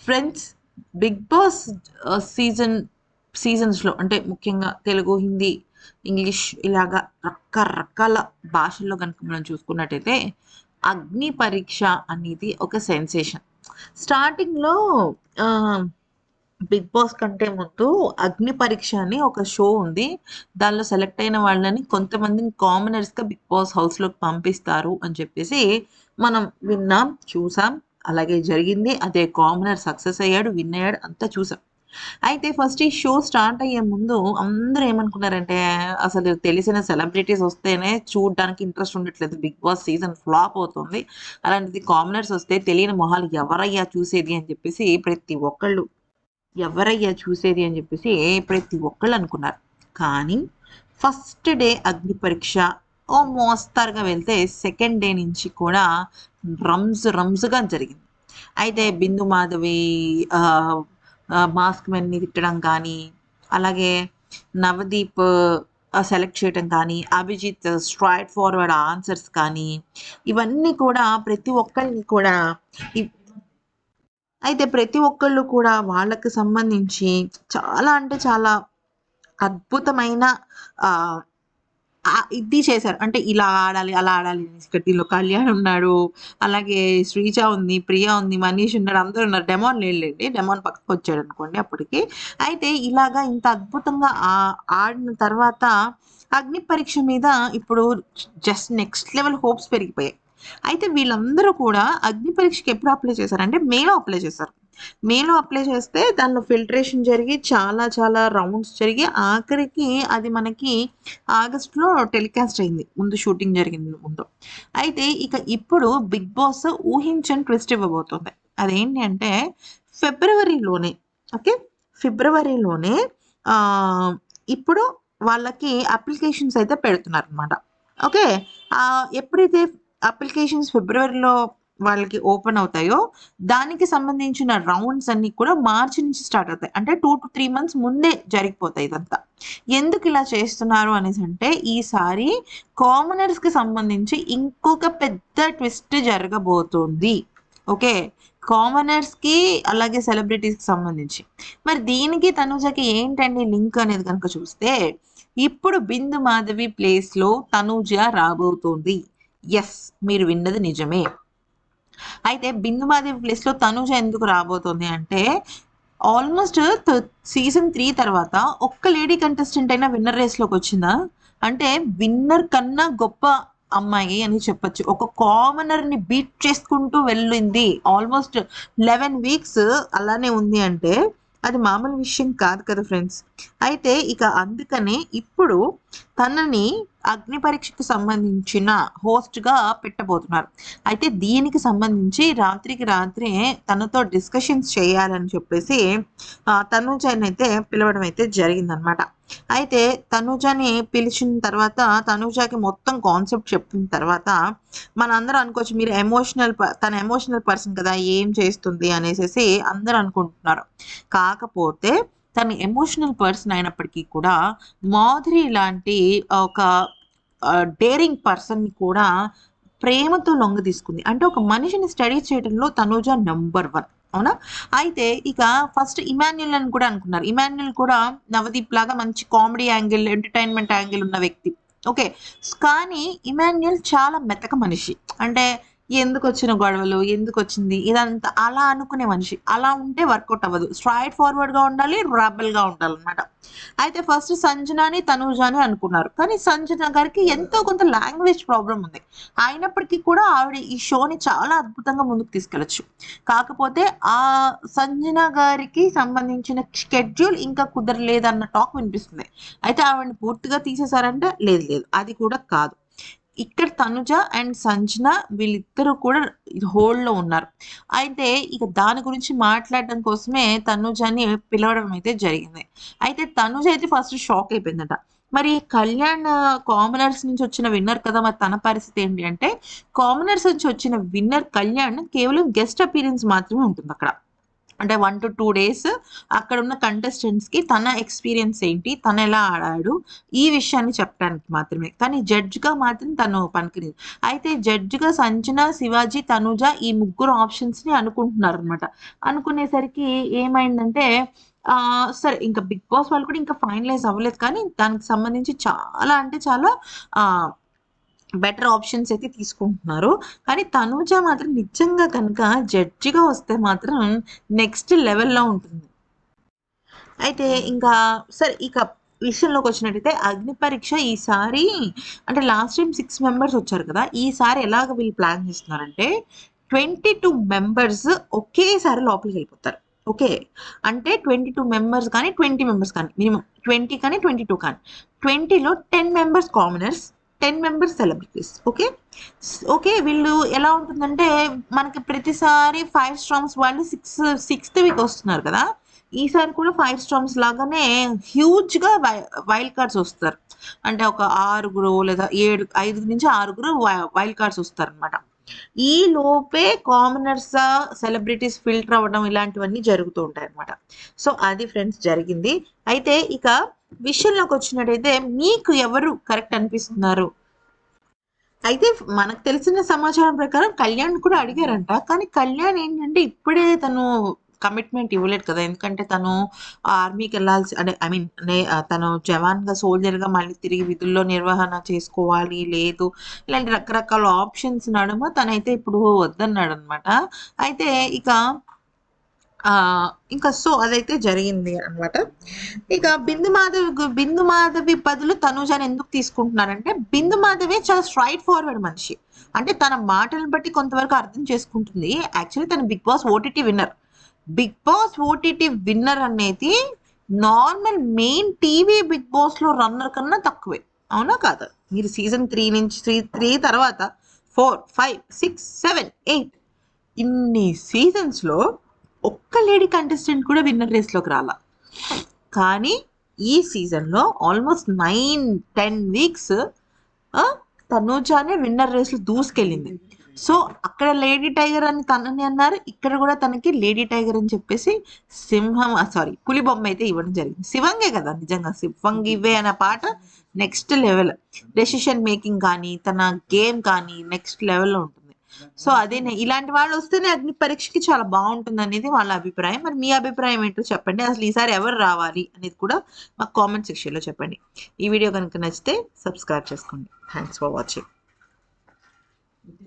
Friends big boss season సీజన్స్లో అంటే ముఖ్యంగా తెలుగు హిందీ ఇంగ్లీష్ ఇలాగా రకరకాల భాషల్లో కనుక మనం చూసుకున్నట్టయితే అగ్ని పరీక్ష అనేది ఒక సెన్సేషన్. స్టార్టింగ్లో బిగ్ బాస్ కంటే ముందు అగ్ని పరీక్ష అని ఒక షో ఉంది. దానిలో సెలెక్ట్ అయిన వాళ్ళని కొంతమందిని కామనర్స్గా బిగ్ బాస్ హౌస్లోకి పంపిస్తారు అని చెప్పేసి మనం విన్నాం చూసాం. అలాగే జరిగింది. అదే కామనర్ సక్సెస్ అయ్యాడు విన్ అయ్యాడు అంతా చూసాం. అయితే ఫస్ట్ ఈ షో స్టార్ట్ అయ్యే ముందు అందరూ ఏమనుకున్నారంటే అసలు తెలిసిన సెలబ్రిటీస్ వస్తేనే చూడడానికి ఇంట్రెస్ట్ ఉండట్లేదు. బిగ్ బాస్ సీజన్ ఫ్లాప్ అవుతుంది. అలాంటిది కామనర్స్ వస్తే తెలియని మొహాలు ఎవరయ్యా చూసేది అని చెప్పేసి ప్రతి ఒక్కళ్ళు ఎవరయ్యా చూసేది అని చెప్పేసి ప్రతి ఒక్కళ్ళు అనుకున్నారు. కానీ ఫస్ట్ డే అగ్ని పరీక్ష ఓ మోస్తారుగా వెళ్తే సెకండ్ డే నుంచి కూడా రమ్స్ రమ్స్గా జరిగింది. అయితే బిందు మాధవి మాస్క్ మెన్ని తిట్టడం కానీ అలాగే నవదీప్ సెలెక్ట్ చేయడం కానీ అభిజిత్ స్ట్రైట్ ఫార్వర్డ్ ఆన్సర్స్ కానీ ఇవన్నీ కూడా ప్రతి ఒక్కరిని కూడా అయితే ప్రతి ఒక్కళ్ళు కూడా వాళ్ళకి సంబంధించి చాలా అంటే చాలా అద్భుతమైన ఇది చేశారు అంటే ఇలా ఆడాలి అలా ఆడాలి దీనిలో కళ్యాణ్ ఉన్నాడు అలాగే శ్రీజ ఉంది ప్రియా ఉంది మనీష్ ఉన్నాడు అందరూ ఉన్నారు. డెమాన్ లేడండి డెమాన్ పక్కకు వచ్చాడు అనుకోండి అప్పటికి. అయితే ఇలాగా ఇంత అద్భుతంగా ఆడిన తర్వాత అగ్ని పరీక్ష మీద ఇప్పుడు జస్ట్ నెక్స్ట్ లెవెల్ హోప్స్ పెరిగిపోయాయి. అయితే వీళ్ళందరూ కూడా అగ్ని పరీక్షకి ఎప్పుడు అప్లై చేశారంటే మేలో అప్లై చేశారు. మేలో అప్లై చేస్తే దానిలో ఫిల్టరేషన్ జరిగి చాలా చాలా రౌండ్స్ జరిగి ఆఖరికి అది మనకి ఆగస్ట్లో టెలికాస్ట్ అయింది. ముందు షూటింగ్ జరిగింది ముందు. అయితే ఇక ఇప్పుడు బిగ్ బాస్ ఊహించని ట్విస్ట్ ఇవ్వబోతుంది. అదేంటి అంటే ఫిబ్రవరిలోనే ఓకే ఫిబ్రవరిలోనే ఇప్పుడు వాళ్ళకి అప్లికేషన్స్ అయితే పెడుతున్నారు అనమాట ఓకే ఎప్పుడైతే అప్లికేషన్స్ ఫిబ్రవరిలో వాళ్ళకి ఓపెన్ అవుతాయో దానికి సంబంధించిన రౌండ్స్ అన్ని కూడా మార్చి నుంచి స్టార్ట్ అవుతాయి. అంటే టూ టు త్రీ మంత్స్ ముందే జరిగిపోతాయి ఇదంతా. ఎందుకు ఇలా చేస్తున్నారు అనేసి అంటే ఈసారి కామనర్స్కి సంబంధించి ఇంకొక పెద్ద ట్విస్ట్ జరగబోతుంది. ఓకే? కామనర్స్కి అలాగే సెలబ్రిటీస్కి సంబంధించి. మరి దీనికి తనుజకి ఏంటండి లింక్ అనేది కనుక చూస్తే ఇప్పుడు బిందు మాధవి ప్లేస్లో తనుజ రాబోతోంది. ఎస్ మీరు విన్నది నిజమే. అయితే బిందు మాదేవి ప్లేస్లో తనుజ ఎందుకు రాబోతోంది అంటే ఆల్మోస్ట్ సీజన్ త్రీ తర్వాత ఒక్క లేడీ కంటెస్టెంట్ అయినా విన్నర్ రేస్లోకి వచ్చిందా? అంటే విన్నర్ కన్నా గొప్ప అమ్మాయి అని చెప్పొచ్చు. ఒక కామనర్ని బీట్ చేసుకుంటూ వెళ్ళింది ఆల్మోస్ట్ లెవెన్ వీక్స్ అలానే ఉంది అంటే అది మామూలు విషయం కాదు కదా ఫ్రెండ్స్ అయితే ఇక అందుకనే ఇప్పుడు తనని అగ్ని పరీక్షకు సంబంధించిన హోస్ట్గా గా పెట్టబోతున్నారు. అయితే దీనికి సంబంధించి రాత్రికి రాత్రే తనతో డిస్కషన్స్ చేయాలని చెప్పేసి తనుజని అయితే పిలవడం అయితే జరిగిందనమాట అయితే తనుజని పిలిచిన తర్వాత తనుజాకి మొత్తం కాన్సెప్ట్ చెప్పిన తర్వాత మనందరూ అనుకోవచ్చు మీరు ఎమోషనల్ తన ఎమోషనల్ పర్సన్ కదా ఏం చేస్తుంది అనేసి అందరూ అనుకుంటున్నారు. కాకపోతే తను ఎమోషనల్ పర్సన్ అయినప్పటికీ కూడా మాధురి లాంటి ఒక డేరింగ్ పర్సన్ని కూడా ప్రేమతో లొంగ తీసుకుంది. అంటే ఒక మనిషిని స్టడీ చేయడంలో తనూజ నెంబర్ వన్ అవునా? అయితే ఇక ఫస్ట్ ఇమాన్యుల్ అని కూడా అనుకున్నారు. ఇమాన్యుల్ కూడా నవదీప్ లాగా మంచి కామెడీ యాంగిల్ ఎంటర్టైన్మెంట్ యాంగిల్ ఉన్న వ్యక్తి. ఓకే కానీ ఇమాన్యుల్ చాలా మెతక మనిషి. అంటే ఎందుకు వచ్చిన గొడవలు ఎందుకు వచ్చింది ఇదంతా అలా అనుకునే మనిషి. అలా ఉంటే వర్కౌట్ అవ్వదు. స్ట్రైట్ ఫార్వర్డ్గా ఉండాలి రబల్గా ఉండాలన్నమాట. అయితే ఫస్ట్ సంజనాని తనూజాని అనుకున్నారు. కానీ సంజన గారికి ఎంతో కొంత లాంగ్వేజ్ ప్రాబ్లం ఉంది. అయినప్పటికీ కూడా ఆవిడ ఈ షోని చాలా అద్భుతంగా ముందుకు తీసుకెళ్ళచ్చు. కాకపోతే ఆ సంజన గారికి సంబంధించిన షెడ్యూల్ ఇంకా కుదరలేదన్న టాక్ వినిపిస్తుంది. అయితే ఆవిడని పూర్తిగా తీసేశారంటే లేదు లేదు. అది కూడా కాదు. ఇక్కడ తనుజ అండ్ సంజన వీళ్ళిద్దరూ కూడా హోల్డ్లో ఉన్నారు. అయితే ఇక దాని గురించి మాట్లాడడం కోసమే తనుజని పిలవడం అయితే జరిగింది. అయితే తనుజ అయితే ఫస్ట్ షాక్ అయిపోయిందట. మరి కళ్యాణ్ కామనర్స్ నుంచి వచ్చిన విన్నర్ కదా మరి తన పరిస్థితి ఏంటి అంటే కామనర్స్ నుంచి వచ్చిన విన్నర్ కళ్యాణ్ కేవలం గెస్ట్ అపీరెన్స్ మాత్రమే ఉంటుంది అక్కడ. అంటే వన్ టు టూ డేస్ అక్కడ ఉన్న కంటెస్టెంట్స్కి తన ఎక్స్పీరియన్స్ ఏంటి తను ఎలా ఆడాడు ఈ విషయాన్ని చెప్పడానికి మాత్రమే. కానీ జడ్జ్గా మాత్రం తను పనికిరింది. అయితే జడ్జ్గా సంజన శివాజీ తనుజ ఈ ముగ్గురు ఆప్షన్స్ని అనుకుంటున్నారు అనమాట అనుకునేసరికి ఏమైందంటే సరే ఇంకా బిగ్ బాస్ వాళ్ళు కూడా ఇంకా ఫైనలైజ్ అవ్వలేదు. కానీ దానికి సంబంధించి చాలా అంటే చాలా బెటర్ ఆప్షన్స్ అయితే తీసుకుంటున్నారు. కానీ తనూజ మాత్రం నిజంగా కనుక జడ్జిగా వస్తే మాత్రం నెక్స్ట్ లెవెల్లో ఉంటుంది. అయితే ఇంకా సరే ఇక విషయంలోకి వచ్చినట్టయితే అగ్ని పరీక్ష ఈసారి అంటే లాస్ట్ టైం సిక్స్ మెంబర్స్ వచ్చారు కదా ఈసారి ఎలాగ వీళ్ళు ప్లాన్ చేస్తున్నారంటే ట్వంటీ టూ మెంబర్స్ ఒకేసారి లోపలికి వెళ్ళిపోతారు. ఓకే? అంటే ట్వంటీ టూ మెంబర్స్ కానీ ట్వంటీ మెంబర్స్ కానీ మినిమం ట్వంటీ కానీ ట్వంటీ టూ కానీ ట్వంటీలో ten members commoners ten members celebrities okay? Okay వీళ్ళు ఎలా ఉంటుందంటే మనకి ప్రతిసారి ఫైవ్ స్ట్రామ్స్ వాళ్ళు సిక్స్ సిక్స్త్ వీక్ వస్తున్నారు కదా? ఈసారి కూడా ఫైవ్ స్ట్రామ్స్ లాగానే హ్యూజ్గా వై వైల్డ్ కార్డ్స్ వస్తారు. అంటే ఒక ఆరుగురు లేదా ఏడు ఐదు నుంచి ఆరుగురు వైల్డ్ కార్డ్స్ వస్తారు అనమాట ఈ లోపే కామనర్స్ సెలబ్రిటీస్ ఫిల్టర్ అవ్వడం ఇలాంటివన్నీ జరుగుతూ ఉంటాయి అనమాట సో అది ఫ్రెండ్స్ జరిగింది. అయితే ఇక విషయంలోకి వచ్చినట్టయితే మీకు ఎవరు కరెక్ట్ అనిపిస్తున్నారు? అయితే మనకు తెలిసిన సమాచారం ప్రకారం కళ్యాణ్ కూడా అడిగారంట. కానీ కళ్యాణ్ ఏంటంటే ఇప్పుడే తను కమిట్మెంట్ ఇవ్వలేదు కదా. ఎందుకంటే తను ఆర్మీకి వెళ్ళాల్సి అంటే ఐ మీన్ తను జవాన్గా సోల్జర్గా మళ్ళీ తిరిగి విధుల్లో నిర్వహణ చేసుకోవాలి లేదు ఇలాంటి రకరకాల ఆప్షన్స్ నడుమ తనైతే ఇప్పుడు వద్దన్నాడు అనమాట అయితే ఇక ఇంకా సో అదైతే జరిగింది అన్నమాట. ఇక బిందు మాధవి బిందు మాధవి బదులు తనుజాని ఎందుకు తీసుకుంటున్నారంటే బిందు మాధవి చాలా స్ట్రైట్ ఫార్వర్డ్ మనిషి. అంటే తన మాటలను బట్టి కొంతవరకు అర్థం చేసుకుంటుంది. యాక్చువల్లీ తన Bigg Boss OTT winner. Bigg Boss OTT winner అనేది నార్మల్ మెయిన్ టీవీ బిగ్ బాస్లో రన్నర్ కన్నా తక్కువే. అవునా కాదా? మీరు సీజన్ త్రీ నుంచి త్రీ త్రీ తర్వాత four five six seven eight ఇన్ని సీజన్స్లో ఒక్క లేడీ కంటెస్టెంట్ కూడా విన్నర్ రేస్లోకి రాల. కానీ ఈ సీజన్లో ఆల్మోస్ట్ నైన్ టెన్ వీక్స్ తనూజానే విన్నర్ రేస్లో దూసుకెళ్ళింది. సో అక్కడ లేడీ టైగర్ అని తనని అన్నారు ఇక్కడ కూడా తనకి లేడీ టైగర్ అని చెప్పేసి సింహం సారీ పులి బొమ్మ అయితే ఇవ్వడం జరిగింది. శివంగే కదా నిజంగా శివంగి ఇవే అనే పాట నెక్స్ట్ లెవెల్ డెసిషన్ మేకింగ్ కానీ తన గేమ్ కానీ నెక్స్ట్ లెవెల్లో ఉంటుంది. సో అదేనే ఇలాంటి వాళ్ళు వస్తేనే అగ్ని పరీక్షకి చాలా బాగుంటుంది అనేది వాళ్ళ అభిప్రాయం. మరి మీ అభిప్రాయం ఏంటో చెప్పండి. అసలు ఈసారి ఎవరు రావాలి అనేది కూడా మాకు కామెంట్ సెక్షన్లో చెప్పండి. ఈ వీడియో కనుక నచ్చితే సబ్స్క్రైబ్ చేసుకోండి. Thanks for watching.